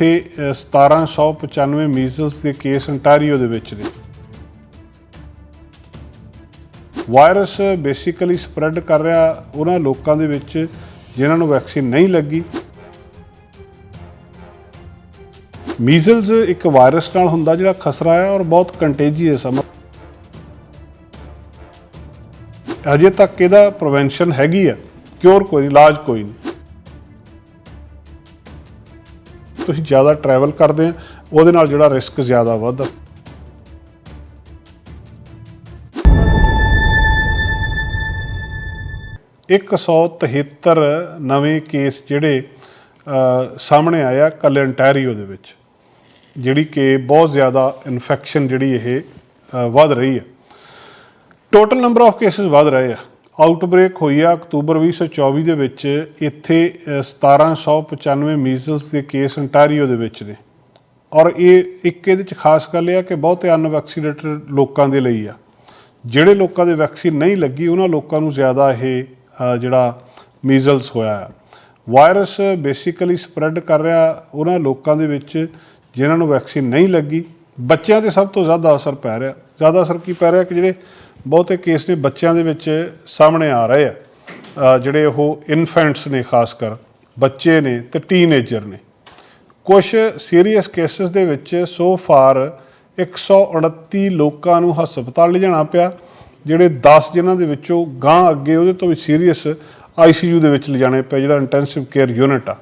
ਇੱਥੇ ਅ, 1795 ਮੀਜ਼ਲਸ ਦੇ case Ontario ਦੇ ਵਿੱਚ ਨੇ। ਵਾਇਰਸ ਬੇਸਿਕਲੀ ਸਪਰੈਡ ਕਰ ਰਿਹਾ ਉਹਨਾਂ ਲੋਕਾਂ ਦੇ ਵਿੱਚ ਜਿਨ੍ਹਾਂ ਨੂੰ ਵੈਕਸੀਨ ਨਹੀਂ ਲੱਗੀ। ਮੀਜ਼ਲਸ ਇੱਕ ਵਾਇਰਸ ਨਾਲ ਹੁੰਦਾ ਜਿਹੜਾ ਖਸਰਾ ਹੈ ਔਰ ਬਹੁਤ ਕੰਟੇਜੀਅਸ ਹੈ ਅਜੇ ਤੱਕ ਇਹਦਾ ਪ੍ਰੀਵੈਂਸ਼ਨ ਹੈਗੀ ਆ ਕਿਉਰ ਕੋਈ ਇਲਾਜ ਕੋਈ ਨਹੀਂ। ਤੁਸੀਂ ਜ਼ਿਆਦਾ ਟਰੈਵਲ ਕਰਦੇ ਆ ਉਹਦੇ ਨਾਲ ਜਿਹੜਾ ਰਿਸਕ ਜ਼ਿਆਦਾ ਵੱਧਦਾ। ਇੱਕ 173 ਨਵੇਂ ਕੇਸ ਜਿਹੜੇ ਅ, ਸਾਹਮਣੇ ਆਇਆ ਕੱਲ ਅੰਟੈਰੀਓ ਦੇ ਵਿੱਚ ਜਿਹੜੀ ਕਿ ਬਹੁਤ ਜ਼ਿਆਦਾ ਇਨਫੈਕਸ਼ਨ ਜਿਹੜੀ ਇਹ ਵੱਧ ਰਹੀ ਹੈ। ਟੋਟਲ ਨੰਬਰ ਆਫ ਕੇसेस ਵੱਧ ਰਹੇ ਆ। ਆਊਟਬ੍ਰੇਕ ਹੋਈ ਆ ਅਕਤੂਬਰ 2024 ਦੇ ਵਿੱਚ ਇੱਥੇ ਅ, 1795 ਮੀਜ਼ਲਸ ਦੇ ਕੇਸ ਅੰਟਾਰੀਓ ਦੇ ਵਿੱਚ ਨੇ। ਔਰ ਇਹ ਇੱਕ ਇਹਦੇ ਚ ਖਾਸ ਗੱਲ ਇਹ ਆ ਕਿ ਬਹੁਤੇ ਅਨਵੈਕਸੀਨੇਟਡ ਲੋਕਾਂ ਦੇ ਲਈ ਆ। ਜਿਹੜੇ ਲੋਕਾਂ ਦੇ ਵੈਕਸੀਨ ਨਹੀਂ ਲੱਗੀ ਉਹਨਾਂ ਲੋਕਾਂ ਨੂੰ ਜ਼ਿਆਦਾ ਇਹ ਜਿਹੜਾ ਮੀਜ਼ਲਸ ਹੋਇਆ ਆ। ਵਾਇਰਸ ਬੇਸਿਕਲੀ ਸਪਰੈਡ ਕਰ ਰਿਹਾ ਉਹਨਾਂ ਲੋਕਾਂ ਦੇ ਵਿੱਚ ਜਿਨ੍ਹਾਂ ਨੂੰ ਵੈਕਸੀਨ ਨਹੀਂ ਲੱਗੀ। ਬੱਚਿਆਂ ਤੇ ਸਭ ਤੋਂ ਜ਼ਿਆਦਾ ਅਸਰ ਪੈ ਰਿਹਾ। ਜ਼ਿਆਦਾ ਅਸਰ ਕੀ ਪੈ ਰਿਹਾ ਕਿ ਜਿਹੜੇ ਬਹੁਤੇ ਕੇਸ ਨੇ ਬੱਚਿਆਂ ਦੇ ਵਿੱਚ ਸਾਹਮਣੇ ਆ ਰਹੇ ਆ ਜਿਹੜੇ ਉਹ ਇਨਫੈਂਟਸ ਨੇ ਖਾਸ ਕਰ ਬੱਚੇ ਨੇ ਤੇ ਟੀਨੇਜਰ ਨੇ। ਕੁਝ ਸੀਰੀਅਸ ਕੇਸਸ ਦੇ ਵਿੱਚ ਸੋ ਫਾਰ 129 ਲੋਕਾਂ ਨੂੰ ਹਸਪਤਾਲ ਲਿਜਾਣਾ ਪਿਆ, ਜਿਹੜੇ 10 ਜਿਨ੍ਹਾਂ ਦੇ ਵਿੱਚੋਂ ਗਾਂ ਅੱਗੇ ਉਹਦੇ ਤੋਂ ਵੀ ਸੀਰੀਅਸ ਆਈਸੀਯੂ ਦੇ ਵਿੱਚ ਲਿਜਾਣੇ ਪਏ, ਜਿਹੜਾ ਇੰਟੈਂਸਿਵ ਕੇਅਰ ਯੂਨਿਟ ਆ।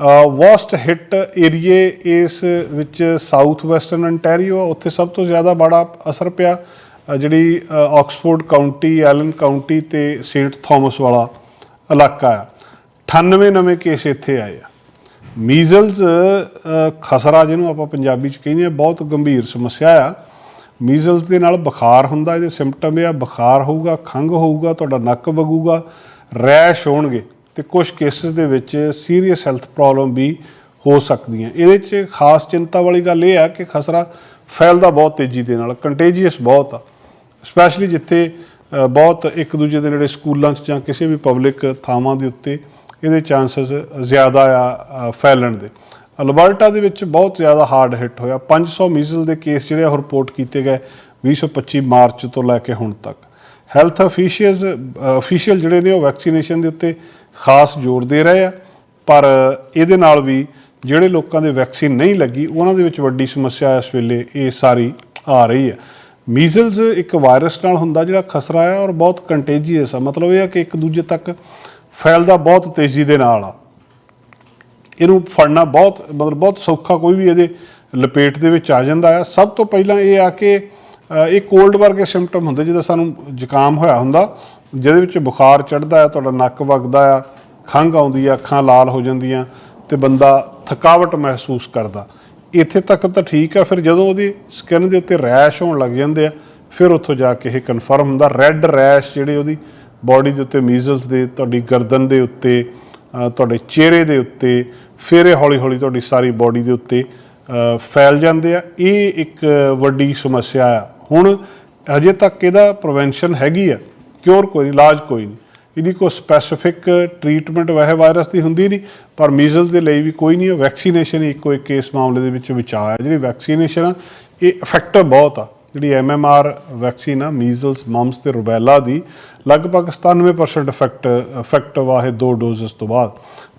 ਵਰਸਟ ਹਿੱਟ ਏਰੀਏ ਇਸ ਵਿੱਚ ਸਾਊਥ ਵੈਸਟਰਨ ਅੰਟੈਰੀਓ ਆ, ਉੱਥੇ ਸਭ ਤੋਂ ਜ਼ਿਆਦਾ ਬੜਾ ਅਸਰ ਪਿਆ ਜਿਹੜੀ ਆਕਸਫੋਰਡ ਕਾਉਂਟੀ ਐਲਨ ਕਾਉਂਟੀ ਤੇ ਸੇਂਟ ਥਾਮਸ ਵਾਲਾ ਇਲਾਕਾ ਆ। 98 ਨਵੇਂ ਕੇਸ ਇੱਥੇ ਆਏ ਆ। ਮੀਜ਼ਲਸ ਖਸਰਾ ਜਿਹਨੂੰ ਆਪਾਂ ਪੰਜਾਬੀ ਚ ਕਹਿੰਦੇ ਆ, ਬਹੁਤ ਗੰਭੀਰ ਸਮੱਸਿਆ ਆ। ਮੀਜ਼ਲਸ ਦੇ ਨਾਲ ਬੁਖਾਰ ਹੁੰਦਾ, ਇਹਦੇ ਸਿੰਪਟਮ ਆ, ਬੁਖਾਰ ਹੋਊਗਾ, ਖੰਘ ਹੋਊਗਾ, ਤੁਹਾਡਾ ਨੱਕ ਵਗੂਗਾ, ਰੈਸ਼ ਹੋਣਗੇ। ਤੇ ਕੁਝ ਕੇਸਿਸ ਦੇ ਵਿੱਚ ਸੀਰੀਅਸ ਹੈਲਥ ਪ੍ਰੋਬਲਮ ਵੀ ਹੋ ਸਕਦੀਆਂ। ਇਹਦੇ 'ਚ ਖਾਸ ਚਿੰਤਾ ਵਾਲੀ ਗੱਲ ਇਹ ਆ ਕਿ ਖਸਰਾ ਫੈਲਦਾ ਬਹੁਤ ਤੇਜ਼ੀ ਦੇ ਨਾਲ ਕੰਟੇਜੀਅਸ ਬਹੁਤ ਆ। ਸਪੈਸ਼ਲੀ ਜਿੱਥੇ ਬਹੁਤ ਇੱਕ ਦੂਜੇ ਦੇ ਨੇੜੇ ਸਕੂਲਾਂ 'ਚ ਜਾਂ ਕਿਸੇ ਵੀ ਪਬਲਿਕ ਥਾਵਾਂ ਦੇ ਉੱਤੇ ਇਹਦੇ ਚਾਂਸਸ ਜ਼ਿਆਦਾ ਆ ਫੈਲਣ ਦੇ। ਅਲਬਰਟਾ ਦੇ ਵਿੱਚ ਬਹੁਤ ਜ਼ਿਆਦਾ ਹਾਰਡ ਹਿੱਟ ਹੋਇਆ। 500 ਮੀਜ਼ਲ ਦੇ ਕੇਸ ਜਿਹੜੇ ਉਹ ਰਿਪੋਰਟ ਕੀਤੇ ਗਏ 2025 ਮਾਰਚ ਤੋਂ ਲੈ ਕੇ ਹੁਣ ਤੱਕ। ਹੈਲਥ ਅਫੀਸ਼ੀਅਲਸ ਅਫੀਸ਼ੀਅਲ ਜਿਹੜੇ ਨੇ ਉਹ ਵੈਕਸੀਨੇਸ਼ਨ ਦੇ ਉੱਤੇ ਖਾਸ ਜ਼ੋਰ ਦੇ ਰਹੇ ਆ, ਪਰ ਇਹਦੇ ਨਾਲ ਵੀ ਜਿਹੜੇ ਲੋਕਾਂ ਦੇ ਵੈਕਸੀਨ ਨਹੀਂ ਲੱਗੀ, ਉਹਨਾਂ ਦੇ ਵਿੱਚ ਵੱਡੀ ਸਮੱਸਿਆ ਇਸ ਵੇਲੇ ਇਹ ਸਾਰੀ ਆ ਰਹੀ ਹੈ। ਮੀਜ਼ਲਸ ਇੱਕ ਵਾਇਰਸ ਨਾਲ ਹੁੰਦਾ ਜਿਹੜਾ ਖਸਰਾ ਹੈ ਔਰ ਬਹੁਤ ਕੰਟੇਜੀਅਸ ਆ। ਮਤਲਬ ਇਹ ਆ ਕਿ ਇੱਕ ਦੂਜੇ ਤੱਕ ਫੈਲਦਾ ਬਹੁਤ ਤੇਜ਼ੀ ਦੇ ਨਾਲ ਆ। ਇਹਨੂੰ ਫੜਨਾ ਬਹੁਤ, ਮਤਲਬ ਬਹੁਤ ਸੌਖਾ ਕੋਈ ਵੀ ਇਹਦੇ ਲਪੇਟ ਦੇ ਵਿੱਚ ਆ ਜਾਂਦਾ ਹੈ ਸਭ ਤੋਂ ਪਹਿਲਾਂ ਇਹ ਆ ਕਿ ਇਹ ਕੋਲਡ ਵਰਗੇ ਸਿੰਪਟਮ ਹੁੰਦੇ ਜਿਹਦਾ ਸਾਨੂੰ ਜ਼ੁਕਾਮ ਹੋਇਆ ਹੁੰਦਾ ਜਿਹਦੇ ਵਿੱਚ ਬੁਖਾਰ ਚੜਦਾ ਹੈ ਤੁਹਾਡਾ ਨੱਕ ਵਗਦਾ ਆ, ਖੰਘ ਆਉਂਦੀ ਆ, ਅੱਖਾਂ ਲਾਲ ਹੋ ਜਾਂਦੀਆਂ ਤੇ ਬੰਦਾ ਥਕਾਵਟ ਮਹਿਸੂਸ ਕਰਦਾ। ਇੱਥੇ ਤੱਕ ਤਾਂ ਠੀਕ ਆ, ਫਿਰ ਜਦੋਂ ਉਹਦੀ ਸਕਿਨ ਦੇ ਉੱਤੇ ਰੈਸ਼ ਹੋਣ ਲੱਗ ਜਾਂਦੇ ਆ, ਫਿਰ ਉੱਥੋਂ ਜਾ ਕੇ ਇਹ ਕਨਫਰਮ ਹੁੰਦਾ। ਰੈੱਡ ਰੈਸ਼ ਜਿਹੜੇ ਉਹਦੀ ਬਾਡੀ ਦੇ ਉੱਤੇ ਮੀਜ਼ਲਸ ਦੇ, ਤੁਹਾਡੀ ਗਰਦਨ ਦੇ ਉੱਤੇ ਤੁਹਾਡੇ ਚਿਹਰੇ ਦੇ ਉੱਤੇ, ਫਿਰ ਇਹ ਹੌਲੀ ਹੌਲੀ ਤੁਹਾਡੀ ਸਾਰੀ ਬਾਡੀ ਦੇ ਉੱਤੇ ਫੈਲ ਜਾਂਦੇ ਆ। ਇਹ ਇੱਕ ਵੱਡੀ ਸਮੱਸਿਆ ਆ। ਹੁਣ ਅਜੇ ਤੱਕ ਇਹਦਾ ਪ੍ਰੀਵੈਂਸ਼ਨ ਹੈਗੀ ਆ। ਕਿਉਰ ਕੋਈ ਨਹੀਂ, ਇਲਾਜ ਕੋਈ ਨਹੀਂ। ਇਹਦੀ ਕੋਈ ਸਪੈਸੀਫਿਕ ਟ੍ਰੀਟਮੈਂਟ ਵੈਸੇ ਵਾਇਰਸ ਦੀ ਹੁੰਦੀ ਨਹੀਂ ਪਰ ਮੀਜ਼ਲਸ ਦੇ ਲਈ ਵੀ ਕੋਈ ਨਹੀਂ ਵੈਕਸੀਨੇਸ਼ਨ ਇੱਕੋ ਇੱਕ ਇਸ ਮਾਮਲੇ ਦੇ ਵਿੱਚ ਬਚਾਅ ਹੈ। ਜਿਹੜੀ ਵੈਕਸੀਨੇਸ਼ਨ ਆ ਇਹ ਇਫੈਕਟਿਵ ਬਹੁਤ ਆ। ਜਿਹੜੀ ਐਮਐਮਆਰ ਵੈਕਸੀਨ ਆ ਮੀਜ਼ਲਸ ਮਮਸ ਤੇ ਰੁਬੈਲਾ ਦੀ ਲਗਭਗ 97% ਇਫੈਕਟ ਇਫੈਕਟਿਵ ਆ ਇਹ ਦੋ ਡੋਜ਼ਸ ਤੋਂ ਬਾਅਦ।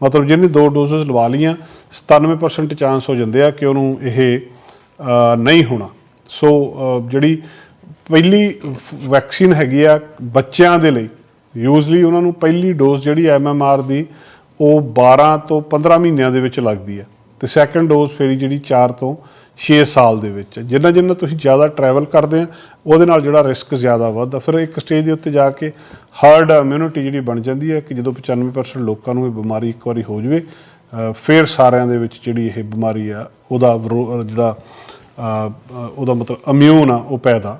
ਮਤਲਬ ਜਿਹਨੇ ਦੋ ਡੋਜ਼ਸ ਲਵਾ ਲੀਆਂ 97% ਚਾਂਸ ਹੋ ਜਾਂਦੇ ਆ ਕਿ ਉਹਨੂੰ ਇਹ ਨਹੀਂ ਹੋਣਾ। ਸੋ ਜਿਹੜੀ ਪਹਿਲੀ ਵੈਕਸੀਨ ਹੈਗੀ ਆ ਬੱਚਿਆਂ ਦੇ ਲਈ। ਯੂਜ਼ਲੀ ਉਹਨਾਂ ਨੂੰ ਪਹਿਲੀ ਡੋਜ਼ ਜਿਹੜੀ ਐਮਐਮਆਰ ਦੀ, ਉਹ 12 ਤੋਂ 15 ਮਹੀਨਿਆਂ ਦੇ ਵਿੱਚ ਲੱਗਦੀ ਹੈ ਤੇ ਸੈਕੰਡ ਡੋਜ਼ ਫੇਰੀ ਜਿਹੜੀ 4 ਤੋਂ 6 ਸਾਲ ਦੇ ਵਿੱਚ ਜਿੰਨਾ ਜਿੰਨਾ ਤੁਸੀਂ ਜ਼ਿਆਦਾ ਟਰੈਵਲ ਕਰਦੇ ਆ, ਉਹਦੇ ਨਾਲ ਜਿਹੜਾ ਰਿਸਕ ਜ਼ਿਆਦਾ ਵੱਧਦਾ। ਫਿਰ ਇੱਕ ਸਟੇਜ ਦੇ ਉੱਤੇ ਜਾ ਕੇ ਹਰਡ ਇਮਿਊਨਿਟੀ ਜਿਹੜੀ ਬਣ ਜਾਂਦੀ ਹੈ ਕਿ ਜਦੋਂ 95% ਲੋਕਾਂ ਨੂੰ ਇਹ ਬਿਮਾਰੀ ਇੱਕ ਵਾਰੀ ਹੋ ਜਾਵੇ ਫਿਰ ਸਾਰਿਆਂ ਦੇ ਵਿੱਚ ਜਿਹੜੀ ਇਹ ਬਿਮਾਰੀ ਆ, ਉਹਦਾ ਵਿਰੋ- ਜਿਹੜਾ ਉਹਦਾ ਮਤਲਬ ਇਮਿਊਨ ਆ, ਉਹ ਪੈਦਾ